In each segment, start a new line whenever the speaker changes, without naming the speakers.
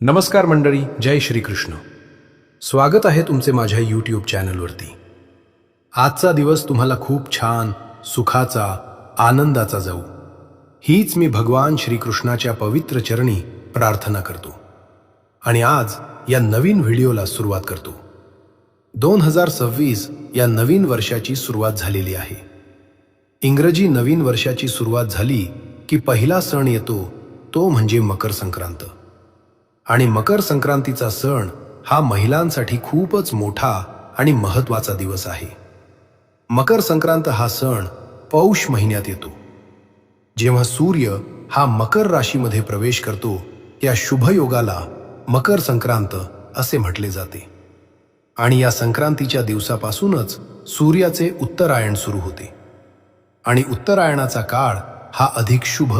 नमस्कार मंडळी जय श्रीकृष्ण. स्वागत आहे तुमचे माझ्या यूट्यूब चॅनलवरती. आजचा दिवस तुम्हाला खूप छान सुखाचा आनंदाचा जाऊ. हीच मी भगवान श्रीकृष्णाच्या पवित्र चरणी प्रार्थना करतो. आणि आज या नवीन व्हिडिओला सुरुवात करतो. दोन हजार सव्वीस या नवीन वर्षाची सुरुवात झालेली आहे. इंग्रजी नवीन वर्षाची सुरुवात झाली की पहिला सण येतो तो म्हणजे मकर संक्रांत. आणि मकर संक्रांतीचा सण हा महिलांसाठी खूपच मोठा आणि महत्त्वाचा दिवस आहे. मकर संक्रांत हा सण पौष महिन्यात येतो. जेव्हा सूर्य हा मकर राशीमध्ये प्रवेश करतो या शुभयोगाला मकर संक्रांत असे म्हटले जाते. आणि या संक्रांतीच्या दिवसापासूनच सूर्याचे उत्तरायण सुरू होते. आणि उत्तरायणाचा काळ हा अधिक शुभ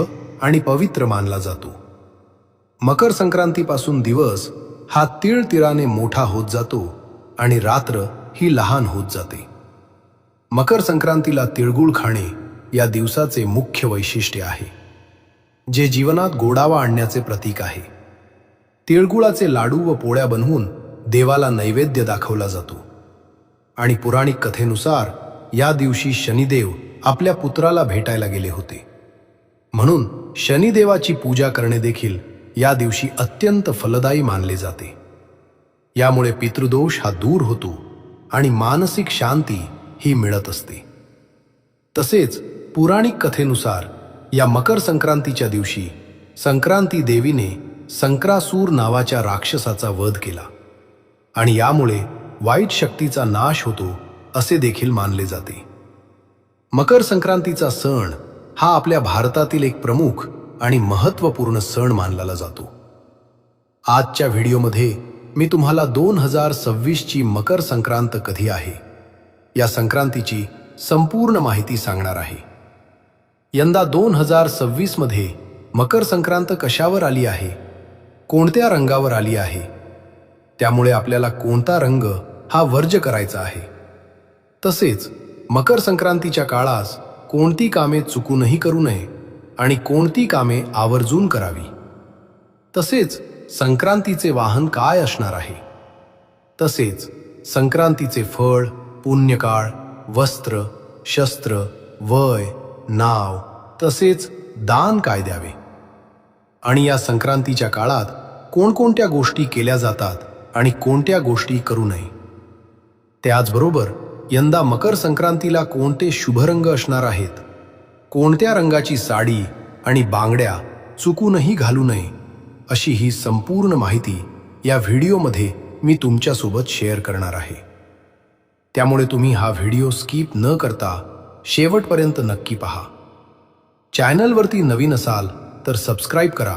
आणि पवित्र मानला जातो. मकर संक्रांतीपासून दिवस हा तिळतिळाने मोठा होत जातो आणि रात्र ही लहान होत जाते. मकर संक्रांतीला तिळगुळ खाणे या दिवसाचे मुख्य वैशिष्ट्य आहे. जे जीवनात गोडावा आणण्याचे प्रतीक आहे. तिळगुळाचे लाडू व पोळ्या बनवून देवाला नैवेद्य दाखवला जातो. आणि पुराणिक कथेनुसार या दिवशी शनिदेव आपल्या पुत्राला भेटायला गेले होते. म्हणून शनिदेवाची पूजा करणे देखील या दिवशी अत्यंत फलदायी मानले जाते. यामुळे पितृदोष हा दूर होतो आणि मानसिक शांती ही मिळत असते. तसेच पुराणिक कथेनुसार या मकर संक्रांतीच्या दिवशी संक्रांती देवीने संक्रासूर नावाच्या राक्षसाचा वध केला आणि यामुळे वाईट शक्तीचा नाश होतो असे देखील मानले जाते. मकर संक्रांतीचा सण हा आपल्या भारतातील एक प्रमुख आणि महत्त्वपूर्ण सण मानला जातो. आजच्या व्हिडिओमध्ये मी तुम्हाला दोन हजार सव्वीसची मकर संक्रांत कधी आहे या संक्रांतीची संपूर्ण माहिती सांगणार आहे. यंदा दोन हजार सव्वीसमध्ये मकर संक्रांत कशावर आली आहे कोणत्या रंगावर आली आहे त्यामुळे आपल्याला कोणता रंग हा वर्ज करायचा आहे. तसेच मकर संक्रांतीच्या काळास कोणती कामे चुकूनही करू नये आणि कोणती कामे आवर्जून करावी? तसेच संक्रांतीचे वाहन काय असणार आहे? तसेच संक्रांतीचे फळ पुण्यकाळ वस्त्र शस्त्र वय नाव तसेच दान काय द्यावे? आणि या संक्रांतीच्या काळात कोणकोणत्या गोष्टी केल्या जातात आणि कोणत्या गोष्टी करू नये? त्याचबरोबर यंदा मकर संक्रांतीला कोणते शुभरंग असणार आहेत? कोणत्या रंगाची साडी आणि बांगड्या चुकूनही घालू नये अशी ही संपूर्ण माहिती या व्हिडिओमध्ये मी तुमच्यासोबत शेअर करणार आहे. त्यामुळे तुम्ही हा व्हिडिओ स्किप न करता शेवटपर्यंत नक्की पहा. चॅनलवरती नवीन असाल तर सबस्क्राईब करा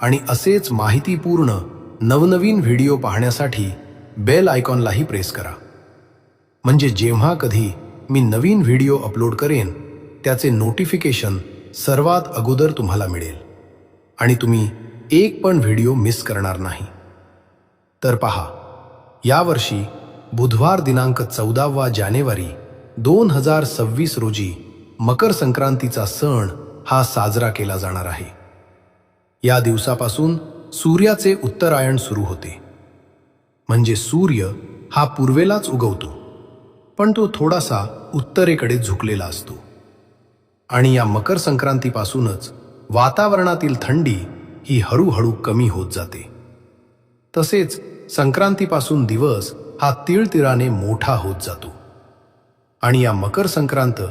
आणि असेच माहितीपूर्ण नवनवीन व्हिडिओ पाहण्यासाठी बेल आयकॉनलाही प्रेस करा. म्हणजे जेव्हा कधी मी नवीन व्हिडिओ अपलोड करेन त्याचे नोटिफिकेशन सर्वात अगोदर तुम्हाला मिळेल. आणि तुम्ही एक पण व्हिडिओ मिस करणार नाही. तर पहा यावर्षी बुधवार दिनांक चौदावा जानेवारी दोन हजार सव्वीस रोजी मकर संक्रांतीचा सण हा साजरा केला जाणार आहे. या दिवसापासून सूर्याचे उत्तरायण सुरू होते. म्हणजे सूर्य हा पूर्वेलाच उगवतो पण तो थोडासा उत्तरेकडे झुकलेला असतो. आणि या मकर संक्रांतीपासूनच वातावरणातील थंडी ही हळूहळू कमी होत जाते. तसेच संक्रांतीपासून दिवस हा तिळतिळाने मोठा होत जातो. आणि या मकर संक्रांत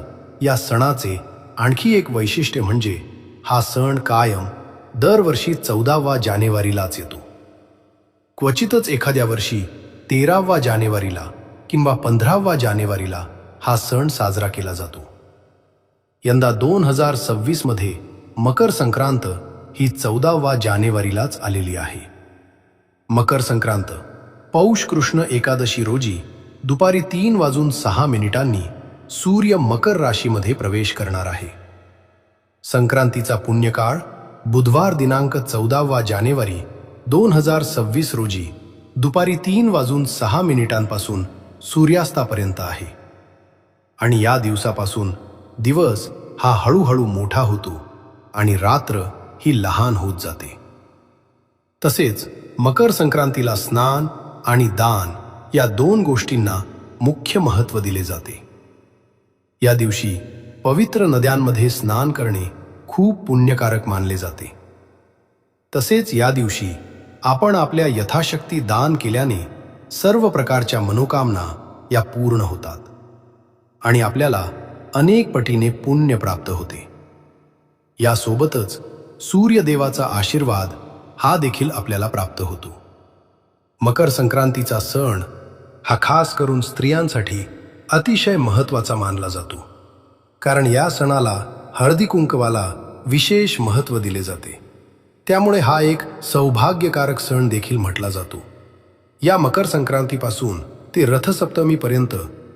या सणाचे आणखी एक वैशिष्ट्य म्हणजे हा सण कायम दरवर्षी चौदावा जानेवारीलाच येतो. क्वचितच एखाद्या वर्षी तेरावा जानेवारीला किंवा पंधरावा जानेवारीला हा सण साजरा केला जातो. यंदा दोन हजार सव्वीसमध्ये मकर संक्रांत ही चौदावा जानेवारीलाच आलेली आहे. मकर संक्रांत पौष कृष्ण एकादशी रोजी दुपारी तीन वाजून सहा मिनिटांनी सूर्य मकर राशीमध्ये प्रवेश करणार आहे. संक्रांतीचा पुण्यकाळ बुधवार दिनांक चौदावा जानेवारी दोन हजार सव्वीस रोजी दुपारी तीन वाजून सहा मिनिटांपासून सूर्यास्तापर्यंत आहे. आणि या दिवसापासून दिवस हा हळूहळू मोठा होतो आणि रात्र ही लहान होत जाते. तसेच मकर संक्रांतीला स्नान आणि दान या दोन गोष्टींना मुख्य महत्त्व दिले जाते. या दिवशी पवित्र नद्यांमध्ये स्नान करणे खूप पुण्यकारक मानले जाते. तसेच या दिवशी आपण आपल्या यथाशक्ती दान केल्याने सर्व प्रकारच्या मनोकामना या पूर्ण होतात आणि आपल्याला अनेक पटीने पुण्य प्राप्त होते. यासोबतच सूर्यदेवाचा आशीर्वाद हा देखील आपल्याला प्राप्त होतो. मकर संक्रांतीचा सण हा खास करून स्त्रियांसाठी अतिशय महत्त्वाचा मानला जातो. कारण या सणाला हळदी कुंकवाला विशेष महत्त्व दिले जाते. त्यामुळे हा एक सौभाग्यकारक सण देखील म्हटला जातो. या मकर संक्रांतीपासून ते रथसप्तमीपर्यंत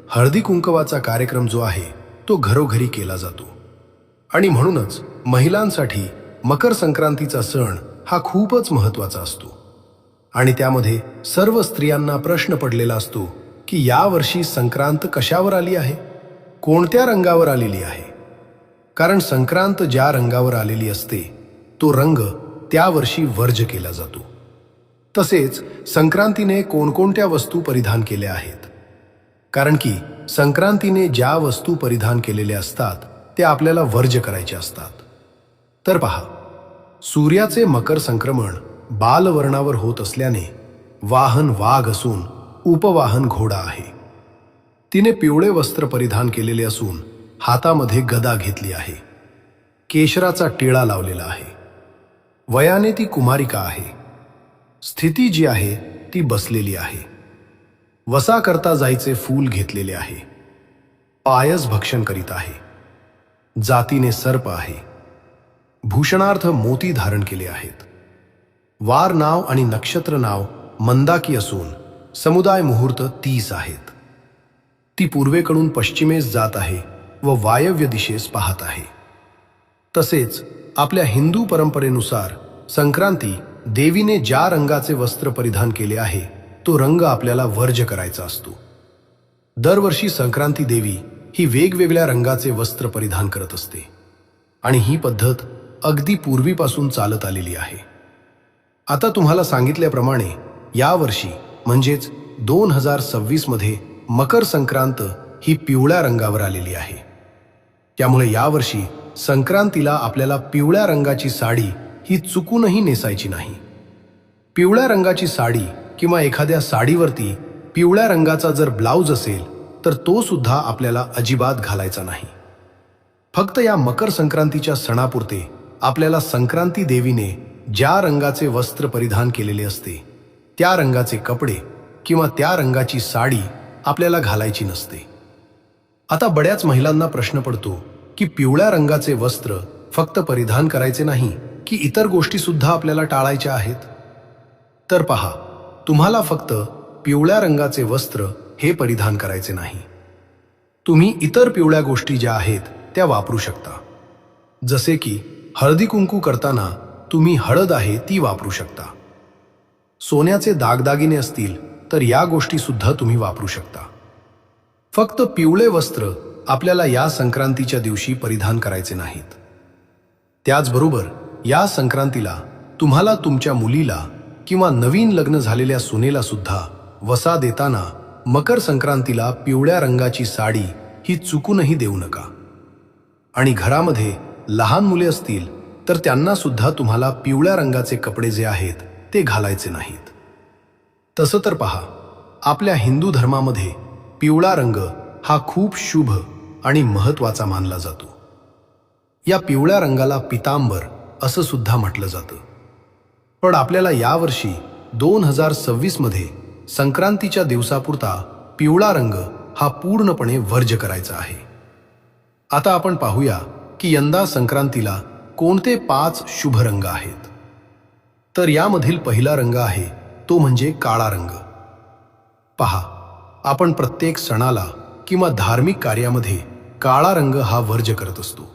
हळदी कुंकवाचा कार्यक्रम जो आहे तो घरोघरी केला जातो. आणि म्हणूनच महिलांसाठी मकर संक्रांतीचा सण हा खूपच महत्त्वाचा असतो. आणि त्यामध्ये सर्व स्त्रियांना प्रश्न पडलेला असतो की यावर्षी संक्रांत कशावर आली आहे? कोणत्या रंगावर आलेली आहे? कारण संक्रांत ज्या रंगावर आलेली असते तो रंग त्या वर्षी वर्ज केला जातो. तसेच संक्रांतीने कोणकोणत्या वस्तू परिधान केल्या आहेत? कारण की संक्रांतीने ज्या वस्तू परिधान केलेल्या असतात त्या आपल्याला वर्ज करायचे असतात. तर पहा सूर्याचे मकर संक्रमण बालवर्णावर होत असल्याने वाहन वाघ असून उपवाहन घोडा आहे. तिने पिवळे वस्त्र परिधान केलेले असून हातामध्ये गदा घेतली आहे. केशराचा टिळा लावलेला आहे. वयाने ती कुमारिका आहे. स्थिती जी आहे ती बसलेली आहे. वसा करता जायचे फूल घेतलेले आहे. पायस भक्षण करीत आहे. जातीने सर्प आहे. भूषणार्थ मोती धारण केले आहेत. वार नाव आणि नक्षत्र नाव मंदाकी असून समुदाय मुहूर्त तीस आहेत. ती पूर्वेकडून पश्चिमेस जात आहे व वायव्य दिशेस पाहत आहे. तसेच आपल्या हिंदू परंपरेनुसार संक्रांती देवीने ज्या रंगाचे वस्त्र परिधान केले आहे तो रंग आपल्याला वर्ज करायचा असतो. दरवर्षी संक्रांती देवी ही वेगवेगळ्या रंगाचे वस्त्र परिधान करत असते. आणि ही पद्धत अगदी पूर्वीपासून चालत आलेली आहे. आता तुम्हाला सांगितल्याप्रमाणे यावर्षी म्हणजेच दोन हजार सव्वीसमध्ये मकर संक्रांत ही पिवळ्या रंगावर आलेली आहे. त्यामुळे यावर्षी संक्रांतीला आपल्याला पिवळ्या रंगाची साडी ही चुकूनही नेसायची नाही. पिवळ्या रंगाची साडी किंवा एखाद्या साडीवरती पिवळ्या रंगाचा जर ब्लाऊज असेल तर तो सुद्धा आपल्याला अजिबात घालायचा नाही. फक्त या मकर संक्रांतीच्या सणापुरते आपल्याला संक्रांती देवीने ज्या रंगाचे वस्त्र परिधान केलेले असते त्या रंगाचे कपडे किंवा त्या रंगाची साडी आपल्याला घालायची नसते. आता बऱ्याच महिलांना प्रश्न पडतो की पिवळ्या रंगाचे वस्त्र फक्त परिधान करायचे नाही की इतर गोष्टी सुद्धा आपल्याला टाळायच्या आहेत? तर पहा तुम्हाला फक्त पिवळ्या रंगाचे वस्त्र हे परिधान करायचे नाही. तुम्ही इतर पिवळ्या गोष्टी ज्या आहेत त्या वापरू शकता. जसे की हळदी कुंकू करताना तुम्ही हळद आहे ती वापरू शकता. सोन्याचे दागदागिने असतील तर या गोष्टी सुद्धा तुम्ही वापरू शकता. फक्त पिवळे वस्त्र आपल्याला या संक्रांतीच्या दिवशी परिधान करायचे नाहीत. त्याचबरोबर या संक्रांतीला तुम्हाला तुमच्या मुलीला किंवा नवीन लग्न झालेल्या सुनेला सुद्धा वसा देताना मकर संक्रांतीला पिवळ्या रंगाची साडी ही चुकूनही देऊ नका. आणि घरामध्ये लहान मुले असतील तर त्यांना सुद्धा तुम्हाला पिवळ्या रंगाचे कपडे जे आहेत ते घालायचे नाहीत. तसं तर पहा आपल्या हिंदू धर्मामध्ये पिवळा रंग हा खूप शुभ आणि महत्त्वाचा मानला जातो. या पिवळ्या रंगाला पितांबर असं सुद्धा म्हटलं जातं. पण आपल्याला यावर्षी दोन हजार सव्वीसमध्ये संक्रांतीच्या दिवसापुरता पिवळा रंग हा पूर्णपणे वर्ज करायचा आहे. आता आपण पाहूया की यंदा संक्रांतीला कोणते पाच शुभ रंग आहेत. तर यामधील पहिला रंग आहे तो म्हणजे काळा रंग. पहा आपण प्रत्येक सणाला किंवा धार्मिक कार्यामध्ये काळा रंग हा वर्ज करत असतो.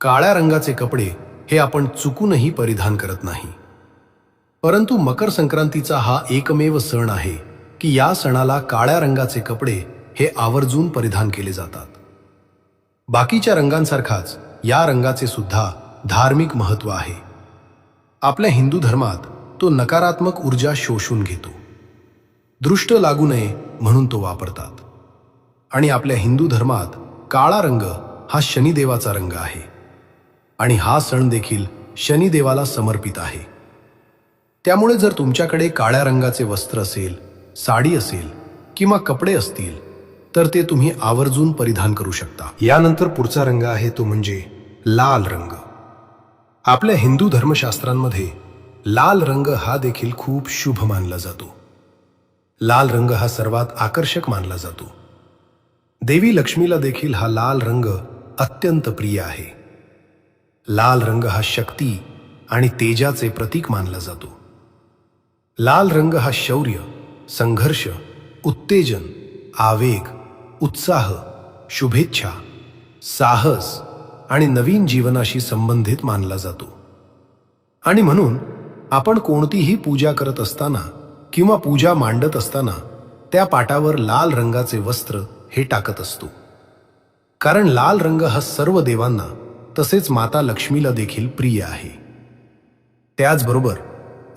काळ्या रंगाचे कपडे हे आपण चुकूनही परिधान करत नाही. परंतु मकर संक्रांतीचा हा एकमेव सण आहे की या सणाला काळ्या रंगाचे कपडे हे आवर्जून परिधान केले जातात. बाकीच्या रंगांसारखाच या रंगाचे सुद्धा धार्मिक महत्त्व आहे. आपल्या हिंदू धर्मात तो नकारात्मक ऊर्जा शोषून घेतो. दृष्ट लागू नये म्हणून तो वापरतात. आणि आपल्या हिंदू धर्मात काळा रंग हा शनिदेवाचा रंग आहे. आणि हा सण देखील शनिदेवाला समर्पित आहे. त्यामुळे जर तुमच्याकडे काळ्या रंगाचे वस्त्र असेल साडी असेल किंवा कपडे असतील तर ते तुम्ही आवर्जून परिधान करू शकता. यानंतर पुढचा रंग आहे तो म्हणजे लाल रंग. आपल्या हिंदू धर्मशास्त्रांमध्ये लाल रंग हा देखील खूप शुभ मानला जातो. लाल रंग हा सर्वात आकर्षक मानला जातो. देवी लक्ष्मीला देखील हा लाल रंग अत्यंत प्रिय आहे. लाल रंग हा शक्ती आणि तेजाचे प्रतीक मानला जातो. लाल रंग हा शौर्य संघर्ष उत्तेजन आवेग उत्साह शुभेच्छा साहस आणि नवीन जीवनाशी संबंधित मानला जातो. आणि म्हणून आपण कोणतीही पूजा करत असताना किंवा पूजा मांडत असताना त्या पाटावर लाल रंगाचे वस्त्र हे टाकत असतो. कारण लाल रंग हा सर्व देवांना तसेच माता लक्ष्मीला देखील प्रिय आहे. त्याचबरोबर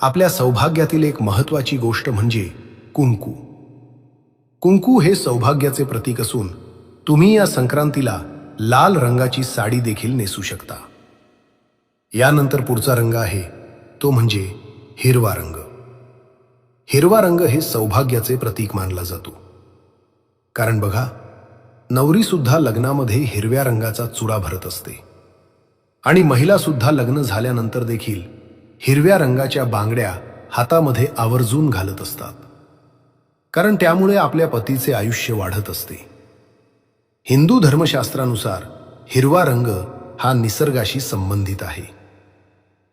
आपल्या सौभाग्यातील एक महत्वाची गोष्ट म्हणजे कुंकू. कुंकू हे सौभाग्याचे प्रतीक असून तुम्ही या संक्रांतीला लाल रंगाची साडी देखील नेसू शकता. यानंतर पुढचा रंग आहे तो म्हणजे हिरवा रंग. हिरवा रंग हे सौभाग्याचे प्रतीक मानला जातो. कारण बघा नवरी सुद्धा लग्नामध्ये हिरव्या रंगाचा चुडा भरत असते. आणि महिला सुद्धा लग्न झाल्यानंतर देखील हिरव्या रंगाच्या बांगड्या हातामध्ये आवर्जून घालत असतात. कारण त्यामुळे आपल्या पतीचे आयुष्य वाढत असते. हिंदू धर्मशास्त्रानुसार हिरवा रंग हा निसर्गाशी संबंधित आहे.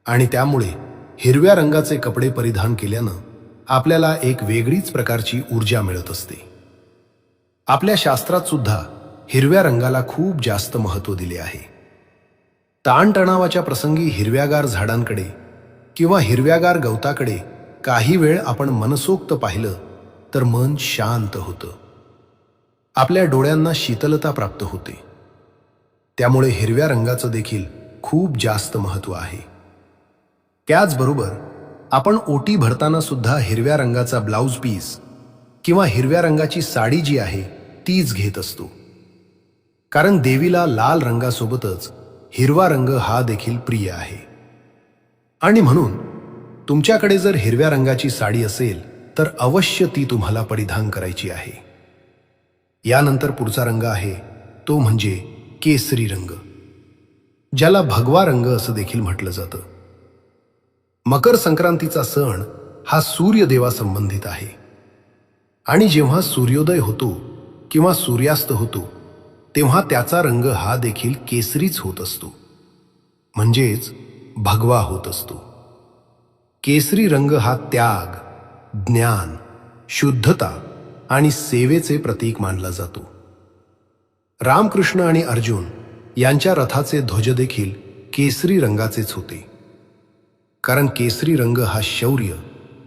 आणि त्यामुळे हिरव्या रंगाचे कपडे परिधान केल्यानं आपल्याला एक वेगळीच प्रकारची ऊर्जा मिळत असते. आपल्या शास्त्रात सुद्धा हिरव्या रंगाला खूप जास्त महत्त्व दिले आहे. ताणतणावाच्या प्रसंगी हिरव्यागार झाडांकडे किंवा हिरव्यागार गवताकडे काही वेळ आपण मनसोक्त पाहिलं तर मन शांत होतं. आपल्या डोळ्यांना शीतलता प्राप्त होते. त्यामुळे हिरव्या रंगाचं देखील खूप जास्त महत्त्व आहे. त्याचबरोबर आपण ओटी भरताना सुद्धा हिरव्या रंगाचा ब्लाऊज पीस किंवा हिरव्या रंगाची साडी जी आहे तीच घेत असतो. कारण देवीला लाल रंगासोबतच हिरवा रंग हा देखील प्रिय आहे. आणि म्हणून तुमच्याकडे जर हिरव्या रंगाची साडी असेल तर अवश्य ती तुम्हाला परिधान करायची आहे. यानंतर पुढचा रंग आहे तो म्हणजे केसरी रंग ज्याला भगवा रंग असं देखील म्हटलं जातं. मकर संक्रांतीचा सण हा सूर्यदेवासंबंधित आहे. आणि जेव्हा सूर्योदय होतो किंवा सूर्यास्त होतो तेव्हा त्याचा रंग हा देखील केसरीच होत असतो. म्हणजेच भगवा होत असतो. केसरी रंग हा त्याग ज्ञान शुद्धता आणि सेवेचे प्रतीक मानला जातो. रामकृष्ण आणि अर्जुन यांच्या रथाचे ध्वज देखील केसरी रंगाचेच होते. कारण केसरी रंग हा शौर्य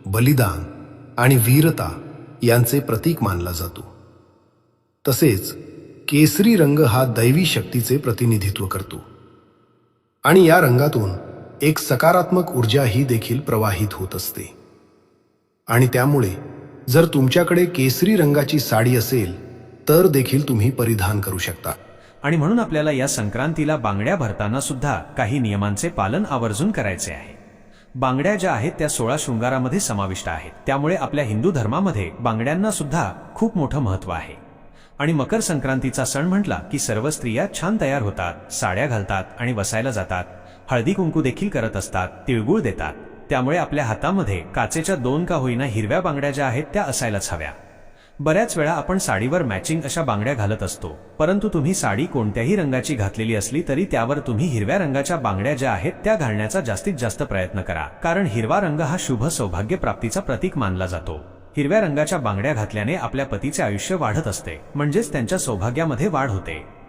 बलिदान आणि वीरता यांचे प्रतीक मानला जातो. तसेच केसरी रंग हा दैवी शक्तीचे प्रतिनिधित्व करतो. आणि या रंगातून एक सकारात्मक ऊर्जा ही देखील प्रवाहित होत असते. आणि त्यामुळे जर तुमच्याकडे केसरी रंगाची साडी असेल तर देखील तुम्ही परिधान करू शकता.
आणि म्हणून आपल्याला या संक्रांतीला बांगड्या भरताना सुद्धा काही नियमांचे पालन आवर्जून करायचे आहे. बांगड्या ज्या आहेत त्या सोळा शृंगारामध्ये समाविष्ट आहेत. त्यामुळे आपल्या हिंदू धर्मामध्ये बांगड्यांना सुद्धा खूप मोठं महत्त्व आहे. आणि मकर संक्रांतीचा सण म्हटला की सर्व स्त्रिया छान तयार होतात साड्या घालतात आणि वसायला जातात. हळदी कुंकू देखील करत असतात तिळगुळ देतात. त्यामुळे आपल्या हातामध्ये काचेच्या दोन का होईना हिरव्या बांगड्या ज्या आहेत त्या असायलाच हव्या. बऱ्याच वेळा आपण साडीवर मॅचिंग अशा बांगड्या घालत असतो. परंतु तुम्ही साडी कोणत्याही रंगाची घातलेली असली तरी त्यावर तुम्ही हिरव्या रंगाच्या बांगड्या ज्या आहेत त्या घालण्याचा जास्तीत जास्त प्रयत्न करा. कारण हिरवा रंग हा शुभ सौभाग्य प्राप्तीचा प्रतीक मानला जातो. हिरव्या रंगाच्या बांगड्या घातल्याने आपल्या पतीचे आयुष्य वाढत असते. म्हणजेच त्यांच्या सौभाग्यामध्ये वाढ होते.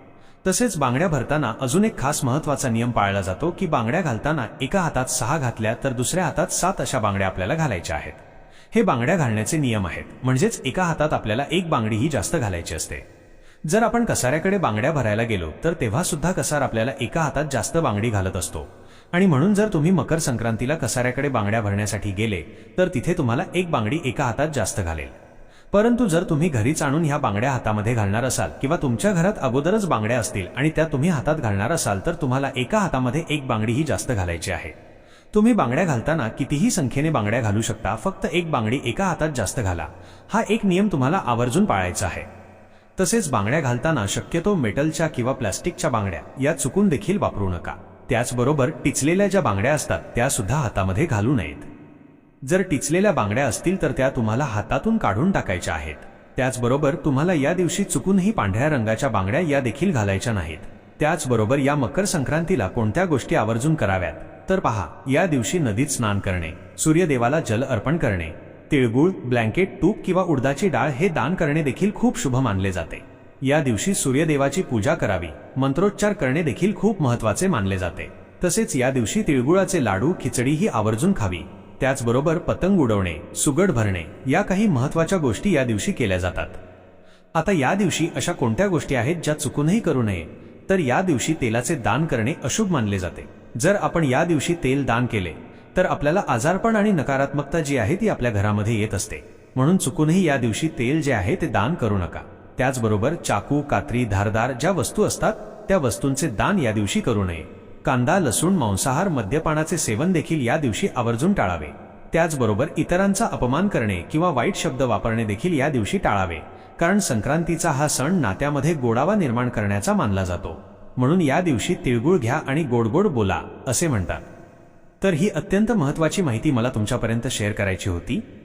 तसेच बांगड्या भरताना अजून एक खास महत्त्वाचा नियम पाळला जातो की बांगड्या घालताना एका हातात सहा घातल्या तर दुसऱ्या हातात सात अशा बांगड्या आपल्याला घालायच्या आहेत. हे बांगड्या घालण्याचे नियम आहेत. म्हणजेच एका हातात आपल्याला एक बांगडी ही जास्त घालायची असते. जर आपण कसाऱ्याकडे बांगड्या भरायला गेलो तर तेव्हा सुद्धा कसार आपल्याला एका हातात जास्त बांगडी घालत असतो. आणि म्हणून जर तुम्ही मकर संक्रांतीला कसाऱ्याकडे बांगड्या भरण्यासाठी गेले तर तिथे तुम्हाला एक बांगडी एका हातात जास्त घालेल. परंतु जर तुम्ही घरीच आणून ह्या बांगड्या हातामध्ये घालणार असाल किंवा तुमच्या घरात अगोदरच बांगड्या असतील आणि त्या तुम्ही हातात घालणार असाल तर तुम्हाला एका हातामध्ये एक बांगडी ही जास्त घालायची आहे. तुम्ही बांगड्या घालताना कितीही संख्येने बांगड्या घालू शकता फक्त एक बांगडी एका हातात जास्त घाला. हा एक नियम तुम्हाला आवर्जून पाळायचा आहे. तसेच बांगड्या घालताना शक्यतो मेटलच्या किंवा प्लास्टिकच्या बांगड्या या चुकून देखील वापरू नका. त्याचबरोबर टिचलेल्या ज्या बांगड्या असतात त्या सुद्धा हातामध्ये घालू नयेत. जर टिचलेल्या बांगड्या असतील तर त्या तुम्हाला हातातून काढून टाकायच्या आहेत. त्याचबरोबर तुम्हाला या दिवशी चुकूनही पांढऱ्या रंगाच्या बांगड्या या देखील घालायच्या नाहीत. त्याचबरोबर या मकर संक्रांतीला कोणत्या गोष्टी आवर्जून कराव्यात? तर पहा या दिवशी नदीत स्नान करणे सूर्यदेवाला जल अर्पण करणे तिळगुळ ब्लँकेट तूप किंवा उडदाची डाळ हे दान करणे देखील खूप शुभ मानले जाते. या दिवशी सूर्यदेवाची पूजा करावी मंत्रोच्चार करणे देखील खूप महत्त्वाचे मानले जाते. तसेच या दिवशी तिळगुळाचे लाडू खिचडी ही आवर्जून खावी. त्याचबरोबर पतंग उडवणे सुगड भरणे या काही महत्त्वाच्या गोष्टी या दिवशी केल्या जातात. आता या दिवशी अशा कोणत्या गोष्टी आहेत ज्या चुकूनही करू नये? तर या दिवशी तेलाचे दान करणे अशुभ मानले जाते. जर आपण या दिवशी तेल दान केले तर आपल्याला आजारपण आणि नकारात्मकता जी आहे ती आपल्या घरामध्ये येत असते. म्हणून चुकूनही या दिवशी तेल जे आहे ते दान करू नका. त्याचबरोबर चाकू कात्री धारदार ज्या वस्तू असतात त्या वस्तूंचे दान या दिवशी करू नये. कांदा लसूण मांसाहार मद्यपानाचे सेवन देखील या दिवशी आवर्जून टाळावे. त्याचबरोबर इतरांचा अपमान करणे किंवा वाईट शब्द वापरणे देखील या दिवशी टाळावे कारण संक्रांतीचा हा सण नात्यामध्ये गोडावा निर्माण करण्याचा मानला जातो. म्हणून या दिवशी तिळगुळ घ्या आणि गोडगोड बोला असे म्हणतात. तर ही अत्यंत महत्वाची माहिती मला तुमच्यापर्यंत शेअर करायची होती.